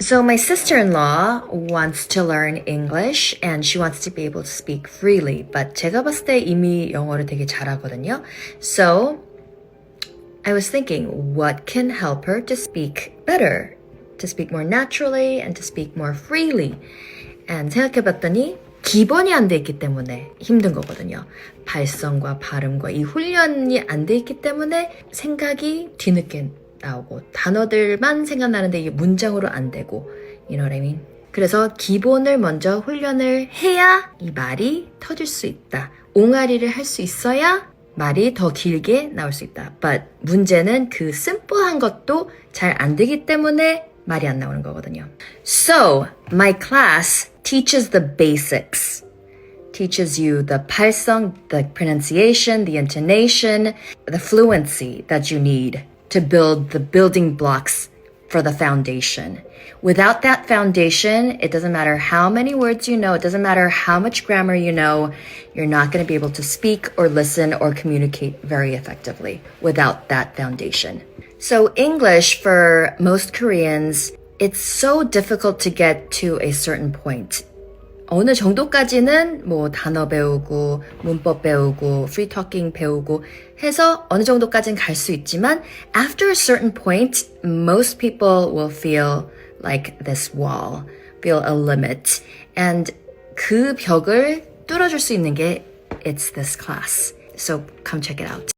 So my sister-in-law wants to learn English and she wants to be able to speak freely. But 제가 봤을 때 이미 영어를 되게 잘하거든요. So I was thinking, what can help her to speak better? To speak more naturally and to speak more freely. And 생각해봤더니 기본이 안 돼 있기 때문에 힘든 거거든요. 발성과 발음과 이 훈련이 안 돼 있기 때문에 생각이 뒤늦게 나오고 단어들만 생각나는데 이게 문장으로 안 되고 mean? 그래서 기본을 먼저 훈련을 해야 이 말이 터질 수 있다. 옹알이를 할 수 있어야 말이 더 길게 나올 수 있다. But 문제는 그 심플한 것도 잘 안 되기 때문에 말이 안 나오는 거거든요. So, my class teaches the basics. Teaches you the 발성, the pronunciation, the intonation, the fluency that you need to build the building blocks for the foundation. Without that foundation, it doesn't matter how many words you know, it doesn't matter how much grammar you know, you're not going to be able to speak or listen or communicate very effectively without that foundation. So, English for most Koreans, it's so difficult to get to a certain point. 어느 정도까지는 뭐 단어 배우고 문법 배우고 free talking 배우고 해서 어느 정도까지는 갈 수 있지만 after a certain point most people will feel like this wall feel a limit and 그 벽을 뚫어줄 수 있는 게 it's this class so come check it out